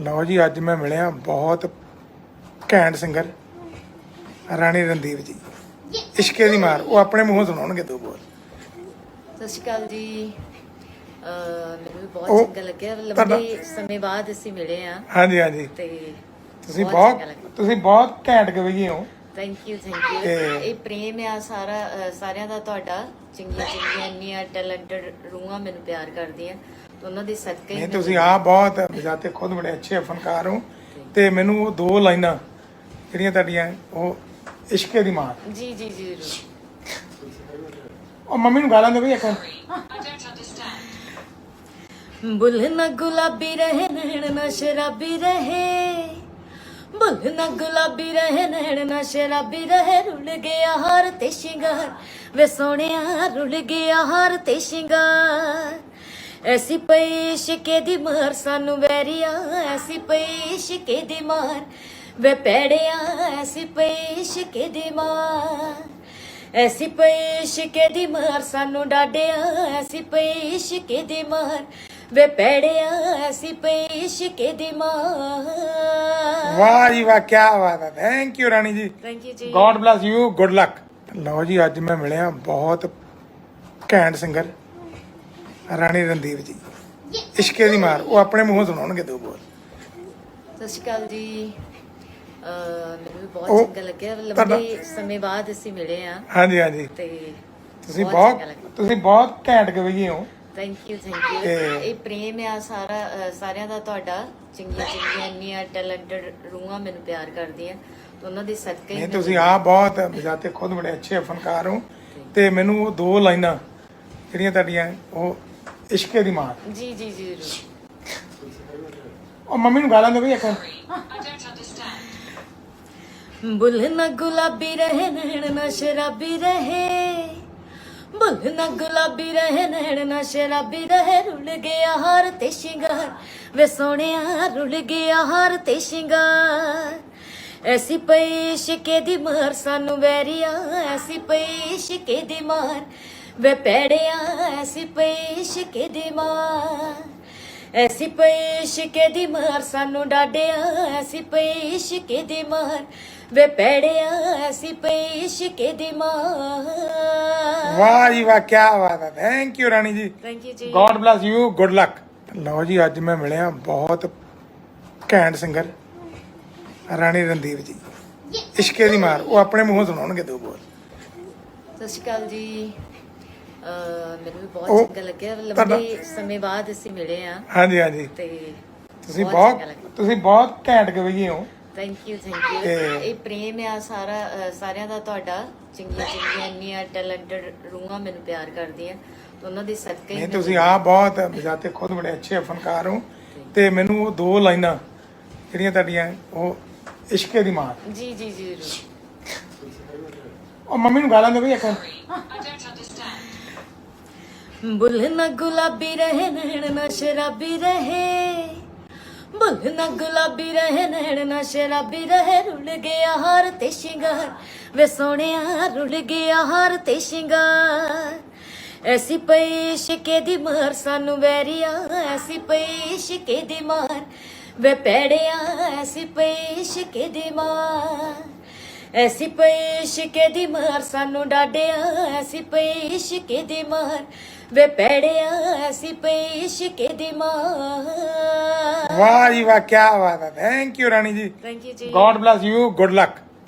ਲਓ ਜੀ ਅੱਜ ਮੈਂ ਮਿਲਿਆ ਬਹੁਤ ਘੈਂਟ ਸਿੰਗਰ ਰਾਣੀ ਰਣਦੀਪ ਜੀ। ਇਸ਼ਕੇ ਦੀ ਮਾਰ ਉਹ ਆਪਣੇ ਮੂੰਹੋਂ ਸੁਣਾਉਣਗੇ ਦੋ ਬੋਲ ਸਤਿ ਸ਼੍ਰੀ ਅਕਾਲ ਜੀ। ਅਹ ਮੈਨੂੰ ਵੀ ਬਹੁਤ ਚੰਗਾ ਲੱਗਿਆ। ਤੁਹਾਡਾ- ਲੰਬੇ ਸਮੇਂ ਬਾਅਦ ਅਸੀਂ ਮਿਲੇ ਆ ਹਾਂਜੀ ਹਾਂਜੀ। ਤੇ ਤੁਸੀਂ ਬਹੁਤ ਬਹੁਤ ਚੰਗਾ ਲੱਗਿਆ। ਤੁਸੀਂ ਬਹੁਤ ਘੈਂਟ ਗਵਈਏ ਹੋ। ਥੈਂਕ ਯੂ ਥੈਂਕ ਯੂ ਤੇ- ਇਹ ਪ੍ਰੇਮ ਆ ਸਾਰਾ ਅਹ ਸਾਰਿਆਂ ਦਾ ਤੁਹਾਡਾ। ਚੰਗੀਆਂ ਚੰਗੀਆਂ ਇੰਨੀਆਂ ਟੈਲੈਂਟਡ ਰੂਹਾਂ ਮੈਨੂੰ ਪਿਆਰ ਕਰਦੀਆਂ। ਉਹਨਾਂ ਦੀ ਸਦਕੇ ਨਹੀਂ ਤੁਸੀਂ ਆ। ਬਹੁਤ ਬਜਾਤੇ ਖੁਦ ਬੜੇ ਅੱਛੇ ਫਨਕਾਰ ਹੋ। ਤੇ ਮੈਨੂੰ ਉਹ ਦੋ ਲਾਈਨਾਂ ਜਿਹੜੀਆਂ ਤੁਹਾਡੀਆਂ ਉਹ ਇਸ਼ਕੇ ਦੀ ਮਾਰ। ਜੀ ਜੀ ਜੀ ਜ਼ਰੂਰ। ਉਹ ਮੰਮੀ ਨੂੰ ਗਾਲਾਂ ਦੇ ਬਈ ਇੱਕ ਬੁੱਲ ਨਾ ਗੁਲਾਬੀ ਰਹੇ ਨੈਣ ਨਾ ਸ਼ਰਾਬੀ ਰਹੇ। ਬੁੱਲ ਨਾ ਗੁਲਾਬੀ ਰਹੇ ਨੈਣ ਨਾ ਸ਼ਰਾਬੀ ਰਹੇ। ਰੁੱਲ ਗਿਆ ਹਾਰ ਤੇ ਸ਼ਿੰਗਾਰ ਵੇ ਸੋਹਣਿਆ ਰੁੱਲ ਗਿਆ ਹਾਰ ਤੇ ਸ਼ਿੰਗਾਰ। ਐਸੀ ਪਈ ਇਸ਼ਕੇ ਦੀ ਮਾਰ ਸਾਨੂੰ ਵੈਰੀਆ ਐਸੀ ਪਈ ਇਸ਼ਕੇ ਦੀ ਮਾਰ ਵੇ ਪੈੜਿਆ ਐਸੀ ਪਈ ਇਸ਼ਕੇ ਦੀ ਮਾਰ ਐਸੀ ਪਈ ਇਸ਼ਕੇ ਦੀ ਮਾਰ ਸਾਨੂੰ ਡਾਡਿਆ ਐਸੀ ਪਈ ਇਸ਼ਕੇ ਦੀ ਮਾਰ ਵੇ ਪੈੜਿਆ ਐਸੀ ਪਈ ਇਸ਼ਕੇ ਦੀ ਮਾਰ ਵਾਹ ਜੀ ਵਾਹ ਕੀ ਬਾਤ ਹੈ thank you Rani ji thank you ਜੀ god bless you good luck ਲਓ ਜੀ ਅੱਜ ਮੈਂ ਮਿਲਿਆ ਬਹੁਤ ਘੈਂਟ ਸਿੰਗਰ ਰਾਣੀ ਰਣਦੀਪ ਜੀ। ਇਸ਼ਕੇ ਦੀ ਮਾਰ ਉਹ ਆਪਣੇ ਮੂੰਹੋਂ ਸੁਣਾਉਣਗੇ ਦੋ ਬੋਲ। ਸਤਿ ਸ਼੍ਰੀ ਅਕਾਲ ਜੀ। ਅਹ ਮੈਨੂੰ ਵੀ ਬਹੁਤ ਉਹ ਚੰਗਾ ਲੱਗਿਆ। ਤੁਹਾਡਾ- ਲੰਬੇ ਸਮੇਂ ਬਾਅਦ ਅਸੀਂ ਮਿਲੇ ਆ ਹਾਂਜੀ ਹਾਂਜੀ। ਤੇ ਤੁਸੀਂ ਬਹੁਤ ਬਹੁਤ ਚੰਗਾ ਲੱਗਿਆ। ਤੁਸੀਂ ਬਹੁਤ ਘੈਂਟ ਗਵਈਏ ਹੋ। ਥੈਂਕ ਯੂ ਥੈਂਕ ਯੂ ਤੇ- ਇਹ ਪ੍ਰੇਮ ਆ ਸਾਰਾ ਅਹ ਸਾਰਿਆਂ ਦਾ ਤੁਹਾਡਾ। ਚੰਗੀਆਂ ਚੰਗੀਆਂ ਇੰਨੀਆਂ ਟੈਲੈਂਟਡ ਰੂਹਾਂ ਮੈਨੂੰ ਪਿਆਰ ਕਰਦੀਆਂ। ਤੇ ਉਹਨਾਂ ਦੀ ਸਦਕੇ ਹੀ ਨਹੀਂ ਤੁਸੀਂ ਆ ਬਹੁਤ ਬਜਾਤੇ ਖੁਦ ਬੜੇ ਅੱਛੇ ਫਨਕਾਰ ਹੋ। ਤੇ ਮੈਨੂੰ ਉਹ ਦੋ ਲਾਈਨਾਂ ਜਿਹੜੀਆਂ ਤੁਹਾਡੀਆਂ ਉਹ ਇਸ਼ਕੇ ਦੀ ਮਾਰ ਜੀ ਜੀ ਜੀ ਜ਼ਰੂਰ। ਉਹ ਮੰਮੀ ਨੂੰ ਗਾਲਾਂ ਦੇ ਬਈ ਇੱਕ ਬੁੱਲ ਨਾ ਗੁਲਾਬੀ ਰਹੇ ਨੈਣ ਨਾ ਸ਼ਰਾਬੀ ਰਹੇ। ਬੁੱਲ ਨਾ ਗੁਲਾਬੀ ਰਹੇ ਨੈਣ ਨਾ ਸ਼ਰਾਬੀ ਰਹੇ। ਰੁੱਲ ਗਿਆ ਹਾਰ ਤੇ ਸ਼ਿੰਗਾਰ ਵੇ ਸੋਹਣਿਆ ਰੁੱਲ ਗਿਆ ਹਾਰ ਤੇ ਸ਼ਿੰਗਾਰ। ਐਸੀ ਪਈ ਇਸ਼ਕੇ ਦੀ ਮਾਰ ਸਾਨੂੰ ਵੈਰੀਆ ਐਸੀ ਪਈ ਇਸ਼ਕੇ ਦੀ ਮਾਰ। ਵੇ ਪੈੜਿਆ ਐਸੀ ਪਈ ਇਸ਼ਕੇ ਦੀ ਮਾਰ ਐਸੀ ਪਈ ਇਸ਼ਕੇ ਦੀ ਮਾਰ ਸਾਨੂੰ ਡਾਡਿਆ? ਐਸੀ ਪਈ ਇਸ਼ਕੇ ਦੀ ਮਾਰ? ਵੇ ਪੈੜਿਆ ਐਸੀ ਪਈ ਇਸ਼ਕੇ ਦੀ ਮਾਰ ਵਾਹ ਜੀ ਵਾਹ ਕੀ ਬਾਤ ਹੈ। Thank you Rani ji. Thank you ਜੀ। God bless you good luck ਲਓ ਜੀ ਅੱਜ ਮੈਂ ਮਿਲਿਆ ਬਹੁਤ ਘੈਂਟ ਸਿੰਗਰ ਰਾਣੀ ਰਣਦੀਪ ਜੀ। ਇਸ਼ਕੇ ਦੀ ਮਾਰ ਉਹ ਆਪਣੇ ਮੂੰਹੋਂ ਸੁਣਾਉਣਗੇ ਦੋ ਬੋਲ। ਸਤਿ ਸ਼੍ਰੀ ਅਕਾਲ ਜੀ। ਮੈਨੂੰ ਵੀ ਬਹੁਤ ਉਹ ਚੰਗਾ ਲੱਗਿਆ। ਤੁਹਾਡਾ- ਲੰਬੇ ਸਮੇਂ ਬਾਅਦ ਅਸੀਂ ਮਿਲੇ ਆ ਹਾਂਜੀ ਹਾਂਜੀ। ਤੇ ਤੁਸੀਂ ਬਹੁਤ ਬਹੁਤ ਚੰਗਾ ਲੱਗਿਆ। ਤੁਸੀਂ ਬਹੁਤ ਘੈਂਟ ਗਵਈਏ ਹੋ। ਥੈਂਕ ਯੂ ਥੈਂਕ ਯੂ ਤੇ- ਇਹ ਪ੍ਰੇਮ ਆ ਸਾਰਾ ਅਹ ਸਾਰਿਆਂ ਦਾ ਤੁਹਾਡਾ। ਚੰਗੀਆਂ ਚੰਗੀਆਂ ਇੰਨੀਆਂ ਟੈਲੈਂਟਡ ਰੂਹਾਂ ਮੈਨੂੰ ਪਿਆਰ ਕਰਦੀਆਂ। ਤੇ ਉਹਨਾਂ ਦੀ ਸਦਕੇ ਹੀ ਨਹੀਂ ਤੁਸੀਂ ਆ ਬਹੁਤ ਬਜਾਤੇ ਖੁਦ ਬੜੇ ਅੱਛੇ ਫਨਕਾਰ ਹੋ। ਤੇ ਮੈਨੂੰ ਉਹ ਦੋ ਲਾਈਨਾਂ ਜਿਹੜੀਆਂ ਤੁਹਾਡੀਆਂ ਉਹ ਇਸ਼ਕੇ ਦੀ ਮਾਰ। ਜੀ ਜੀ ਜੀ ਜ਼ਰੂਰ। ਉਹ ਮੰਮੀ ਨੂੰ ਗਾਲਾਂ ਦੇ ਬਈ ਇੱਕ ਮਿੰਟ। ਬੁੱਲ ਨਾ ਗੁਲਾਬੀ ਰਹੇ ਨੈਣ ਨਾ ਸ਼ਰਾਬੀ ਰਹੇ। ਬੁੱਲ ਨਾ ਗੁਲਾਬੀ ਰਹੇ ਨੈਣ ਨਾ ਸ਼ਰਾਬੀ ਰਹੇ। ਰੁੱਲ ਗਿਆ ਹਾਰ ਤੇ ਸ਼ਿੰਗਾਰ, ਵੇ ਸੋਹਣਿਆ ਰੁੱਲ ਗਿਆ ਹਾਰ ਤੇ ਸ਼ਿੰਗਾਰ। ਐਸੀ ਪਈ ਇਸ਼ਕੇ ਦੀ ਮਾਰ ਸਾਨੂੰ ਵੈਰੀਆ, ਐਸੀ ਪਈ ਇਸ਼ਕੇ ਦੀ ਮਾਰ। ਵੇ ਪੈੜਿਆ, ਐਸੀ ਪਈ ਇਸ਼ਕੇ ਦੀ ਮਾਰ। ਐਸੀ ਪਈ ਇਸ਼ਕੇ ਦੀ ਮਾਰ ਸਾਨੂੰ ਡਾਡਿਆ, ਐਸੀ ਪਈ ਇਸ਼ਕੇ ਦੀ ਮਾਰ। ਵੇ ਪੈੜਿਆ ਐਸੀ ਪਈ ਇਸ਼ਕੇ ਦੀ ਮਾਰ ਵਾਹ ਜੀ ਵਾਹ ਕੀ ਬਾਤ ਹੈ। Thank you Rani ji. Thank you ਜੀ। God bless you good luck